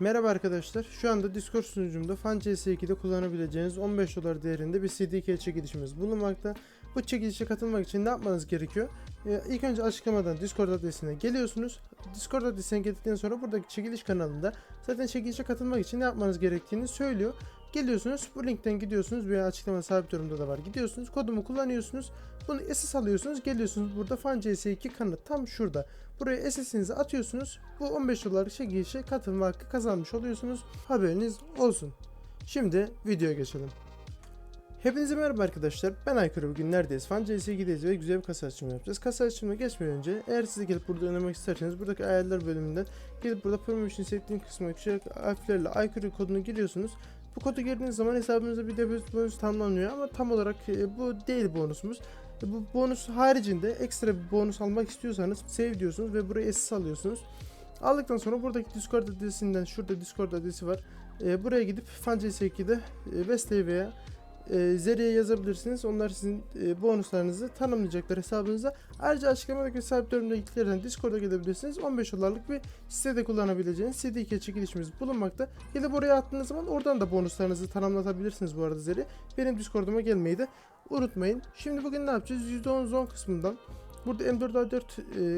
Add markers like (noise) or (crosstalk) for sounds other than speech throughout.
Merhaba arkadaşlar. Şu anda Discord sunucumda FunCS2'de kullanabileceğiniz 15 dolar değerinde bir CDK çekilişimiz bulunmakta. Bu çekilişe katılmak için ne yapmanız gerekiyor? Ee, ilk önce açıklamadan Discord adresine geliyorsunuz. Discord adresine geldikten sonra buradaki çekiliş kanalında zaten çekilişe katılmak için ne yapmanız gerektiğini söylüyor. Geliyorsunuz bu linkten gidiyorsunuz veya açıklama sabit yorumda da var. Gidiyorsunuz kodumu kullanıyorsunuz. Bunu SS alıyorsunuz. Geliyorsunuz burada FunCS2 kanalı tam şurada. Buraya SS'inizi atıyorsunuz. Bu 15 dolarlık çekilişe katılma hakkı kazanmış oluyorsunuz. Haberiniz olsun. Şimdi videoya geçelim. Hepinize merhaba arkadaşlar. Ben Aykırı. Bugün neredeyiz? Fan CS2'deyiz ve güzel bir kasa açılımı yapacağız. Kasa açılımına geçmeden önce eğer siz de gelip burada oynamak isterseniz buradaki ayarlar bölümünden gelip burada Promotion Setting kısmına küçük harflerle Aykırı kodunu giriyorsunuz. Bu kodu girdiğiniz zaman hesabınıza bir depozit bonus tamamlanıyor ama tam olarak e, bu değil bonusumuz. E, Bu bonus haricinde ekstra bir bonus almak istiyorsanız save diyorsunuz ve buraya SS alıyorsunuz. Aldıktan sonra buradaki Discord adresinden şurada Discord adresi var. E, buraya gidip FanCS2'de e, West'e veya e, Zeri'ye yazabilirsiniz. Onlar sizin e, bonuslarınızı tanımlayacaklar hesabınıza. Ayrıca açıklamadaki bölümde linklerden Discord'a gelebilirsiniz. 15 dolarlık bir sitede kullanabileceğiniz CDK çekilişimiz bulunmakta. Gidip oraya attığınız zaman oradan da bonuslarınızı tanımlatabilirsiniz bu arada Zeri. Benim Discord'uma gelmeyi de unutmayın. Şimdi bugün ne yapacağız? %10 zon kısmından Burada M4A4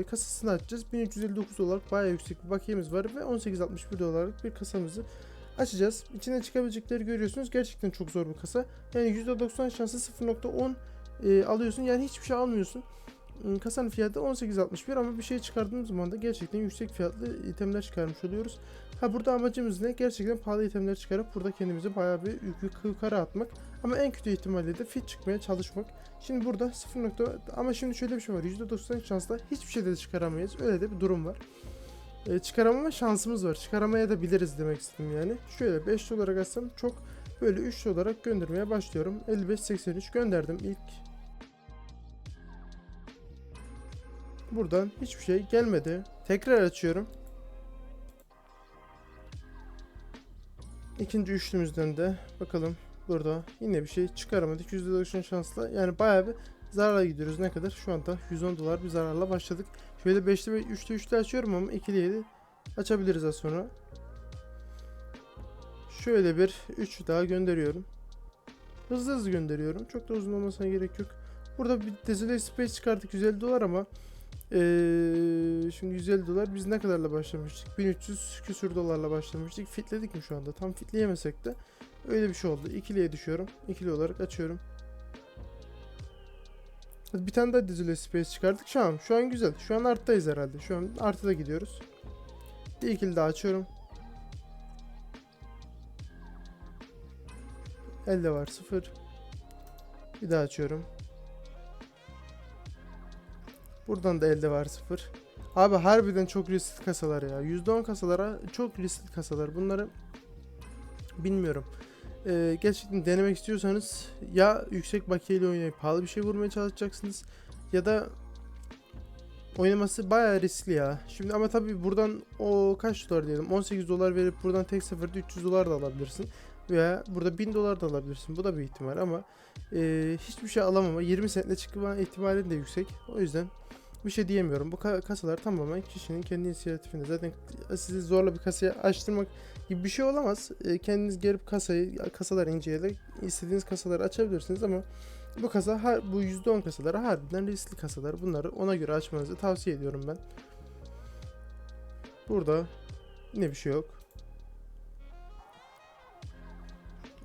e, kasasını açacağız. 1359 dolar bayağı yüksek bir bakiyemiz var ve 1861 dolarlık bir kasamızı açacağız. İçinden çıkabilecekleri görüyorsunuz. Gerçekten çok zor bir kasa. Yani %90 şansı 0.10 e, alıyorsun. Yani hiçbir şey almıyorsun. Hmm, Kasanın fiyatı 18.61 ama bir şey çıkardığımız zaman da gerçekten yüksek fiyatlı itemler çıkarmış oluyoruz. Ha burada amacımız ne? Gerçekten pahalı itemler çıkarıp burada kendimize bayağı bir yük yukarı atmak. Ama en kötü ihtimalle de fit çıkmaya çalışmak. Şimdi burada 0. nokta- ama şimdi şöyle bir şey var. %90 şansla hiçbir şey de çıkaramayız. Öyle de bir durum var. E, çıkaramama şansımız var. Çıkaramaya da biliriz demek istedim yani. Şöyle 5 olarak atsam çok böyle 3 olarak göndermeye başlıyorum. 55-83 gönderdim ilk. Buradan hiçbir şey gelmedi. Tekrar açıyorum. İkinci üçlümüzden de bakalım burada yine bir şey çıkaramadık. %90 şansla yani bayağı bir zararla gidiyoruz. Ne kadar? Şu anda 110 dolar bir zararla başladık. Şöyle 5'te ve 3'te 3'te açıyorum ama 2'li 7 açabiliriz az sonra. Şöyle bir 3 daha gönderiyorum. Hızlı hızlı gönderiyorum. Çok da uzun olmasına gerek yok. Burada bir Desole Space çıkarttık 150 dolar ama eee, şimdi 150 dolar biz ne kadarla başlamıştık? 1300 küsür dolarla başlamıştık. Fitledik mi şu anda? Tam fitleyemesek de öyle bir şey oldu. İkiliye düşüyorum. İkili olarak açıyorum. Bir tane daha Desole Space çıkardık. Şu an şu an güzel. Şu an arttayız herhalde. Şu an artıda gidiyoruz. Bir ikili daha açıyorum. Elde var sıfır. Bir daha açıyorum. Buradan da elde var sıfır. Abi harbiden çok riskli kasalar ya. %10 kasalara çok riskli kasalar. Bunları bilmiyorum. Ee, gerçekten denemek istiyorsanız ya yüksek bakiyeyle oynayıp pahalı bir şey vurmaya çalışacaksınız ya da oynaması bayağı riskli ya. Şimdi ama tabii buradan o kaç dolar diyelim 18 dolar verip buradan tek seferde 300 dolar da alabilirsin. Veya burada 1000 dolar da alabilirsin. Bu da bir ihtimal ama e, hiçbir şey alamama 20 sentle çıkma ihtimalin de yüksek. O yüzden bir şey diyemiyorum. Bu ka- kasalar tamamen kişinin kendi inisiyatifinde. Zaten sizi zorla bir kasaya açtırmak gibi bir şey olamaz. E, kendiniz gelip kasayı kasalar inceleyerek istediğiniz kasaları açabilirsiniz ama bu kasa bu %10 kasaları harbiden riskli kasalar. Bunları ona göre açmanızı tavsiye ediyorum ben. Burada yine bir şey yok.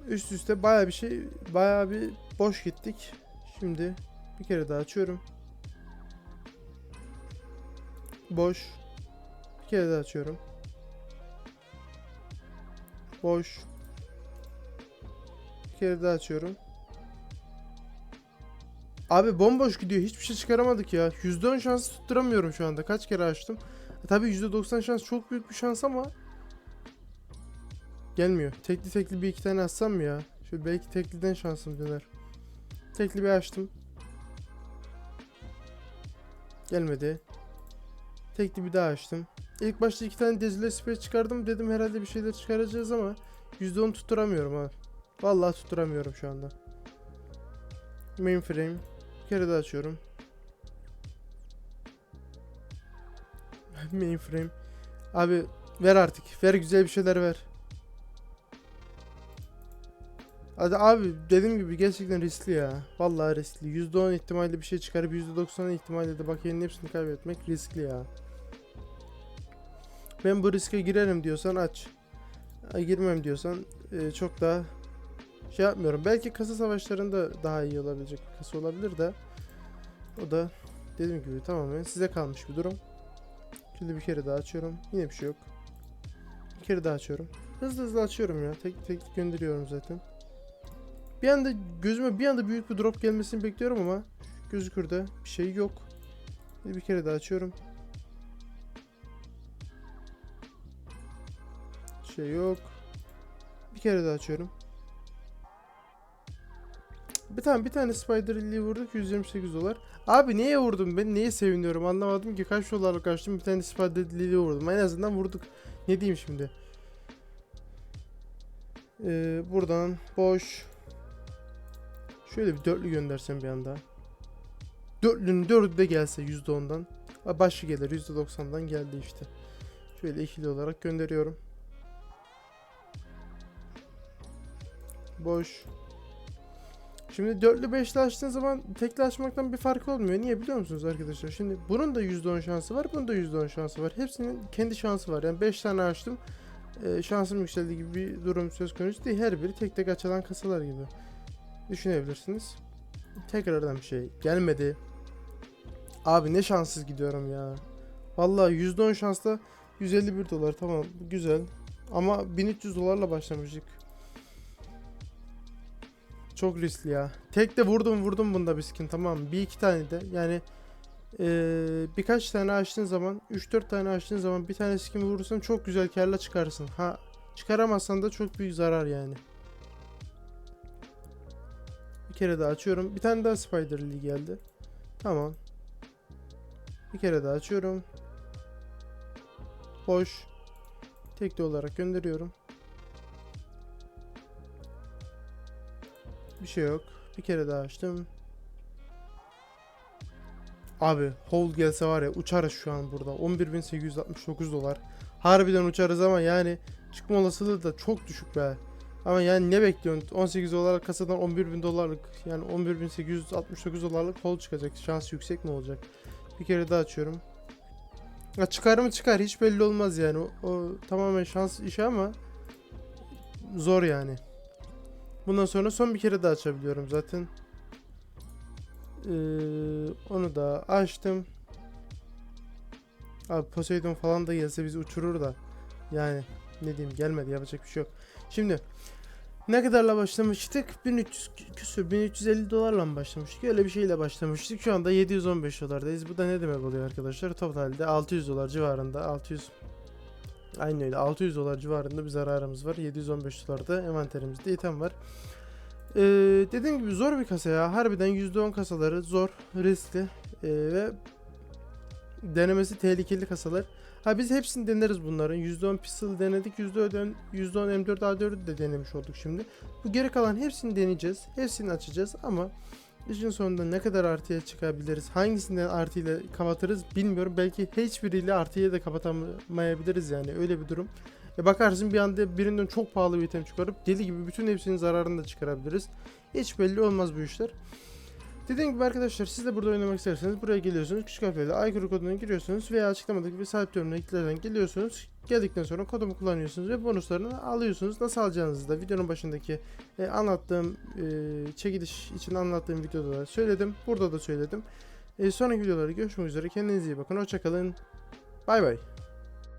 Üst üste baya bir şey baya bir boş gittik. Şimdi bir kere daha açıyorum. Boş. Bir kere daha açıyorum. Boş. Bir kere daha açıyorum. Abi bomboş gidiyor. Hiçbir şey çıkaramadık ya. %10 şans tutturamıyorum şu anda. Kaç kere açtım. E, Tabii %90 şans çok büyük bir şans ama gelmiyor. Tekli tekli bir iki tane açsam mı ya? Şöyle belki tekliden şansım döner. Tekli bir açtım. Gelmedi. Tekli bir daha açtım. İlk başta iki tane Desile Space çıkardım. Dedim herhalde bir şeyler çıkaracağız ama %10 tutturamıyorum ha. Vallahi tutturamıyorum şu anda. Mainframe. Bir kere daha açıyorum. (laughs) Mainframe. Abi Ver artık. Ver güzel bir şeyler ver. Hadi abi dediğim gibi gerçekten riskli ya. Vallahi riskli. %10 ihtimalle bir şey çıkarıp %90 ihtimalle de bakiyenin hepsini kaybetmek riskli ya. Ben bu riske girerim diyorsan aç. Girmem diyorsan e, çok daha şey yapmıyorum. Belki kasa savaşlarında daha iyi olabilecek bir kasa olabilir de. O da dediğim gibi tamamen size kalmış bir durum. Şimdi bir kere daha açıyorum. Yine bir şey yok. Bir kere daha açıyorum. Hızlı hızlı açıyorum ya. Tek tek gönderiyorum zaten. Bir anda gözüme bir anda büyük bir drop gelmesini bekliyorum ama gözükür de bir şey yok. Bir kere daha açıyorum. Şey yok. Bir kere daha açıyorum. Bir tane bir tane Spider Lily vurduk 128 dolar. Abi neye vurdum ben? Neye seviniyorum? Anlamadım ki kaç dolarlık açtım bir tane Spider Lily vurdum. En azından vurduk. Ne diyeyim şimdi? Ee, buradan boş. Şöyle bir dörtlü göndersem bir anda. Dörtlünün dördü de gelse %10'dan. Ha, Başı gelir %90'dan geldi işte. Şöyle ikili olarak gönderiyorum. Boş. Şimdi dörtlü beşli açtığın zaman tekli açmaktan bir fark olmuyor. Niye biliyor musunuz arkadaşlar? Şimdi bunun da %10 şansı var, bunun da %10 şansı var. Hepsinin kendi şansı var. Yani 5 tane açtım. e, şansım yükseldi gibi bir durum söz konusu değil. Her biri tek tek açılan kasalar gibi. Düşünebilirsiniz. Tekrardan bir şey gelmedi. Abi ne şanssız gidiyorum ya. Vallahi %10 şansla 151 dolar tamam güzel. Ama 1300 dolarla başlamıştık. Çok riskli ya. Tek de vurdum vurdum bunda bir skin tamam? Bir iki tane de yani eee, birkaç tane açtığın zaman 3-4 tane açtığın zaman bir tane skin vurursan çok güzel karla çıkarsın. Ha çıkaramazsan da çok büyük zarar yani. Bir kere daha açıyorum. Bir tane daha Spider Lee geldi. Tamam. Bir kere daha açıyorum. Boş. Tekli olarak gönderiyorum. Bir şey yok. Bir kere daha açtım. Abi hold gelse var ya uçarız şu an burada. 11.869 dolar. Harbiden uçarız ama yani çıkma olasılığı da çok düşük be. Ama yani ne bekliyorsun? 18 dolar kasadan 11.000 dolarlık yani 11.869 dolarlık hold çıkacak. Şans yüksek mi olacak? Bir kere daha açıyorum. Ya çıkar mı çıkar hiç belli olmaz yani. O, o tamamen şans işi ama zor yani. Bundan sonra son bir kere daha açabiliyorum zaten. Ee, onu da açtım. Abi Poseidon falan da gelse bizi uçurur da. Yani ne diyeyim gelmedi yapacak bir şey yok. Şimdi ne kadarla başlamıştık? 1300 kü- küsür 1350 dolarla mı başlamıştık? Öyle bir şeyle başlamıştık. Şu anda 715 dolardayız. Bu da ne demek oluyor arkadaşlar? Totalde 600 dolar civarında 600 Aynı öyle 600 dolar civarında bir zararımız var. 715 dolarda envanterimizde item var. Ee, dediğim gibi zor bir kasa ya. Harbiden %10 kasaları zor, riskli ee, ve denemesi tehlikeli kasalar. Ha biz hepsini deneriz bunların. %10 pistol denedik. %10, %10 M4 A4'ü de denemiş olduk şimdi. Bu geri kalan hepsini deneyeceğiz. Hepsini açacağız ama işin sonunda ne kadar artıya çıkabiliriz, hangisinden artıyla kapatırız bilmiyorum. Belki hiçbiriyle artıya da kapatamayabiliriz yani öyle bir durum. E bakarsın bir anda birinden çok pahalı bir item çıkarıp deli gibi bütün hepsinin zararını da çıkarabiliriz. Hiç belli olmaz bu işler. Dediğim gibi arkadaşlar siz de burada oynamak isterseniz buraya geliyorsunuz. Küçük harflerle aykırı koduna giriyorsunuz veya açıklamadaki bir sahip linklerden geliyorsunuz. Geldikten sonra kodumu kullanıyorsunuz ve bonuslarını alıyorsunuz. Nasıl alacağınızı da videonun başındaki e, anlattığım e, çekiliş için anlattığım videoda da söyledim. Burada da söyledim. E, sonraki videolarda görüşmek üzere. Kendinize iyi bakın. Hoşçakalın. Bay bay.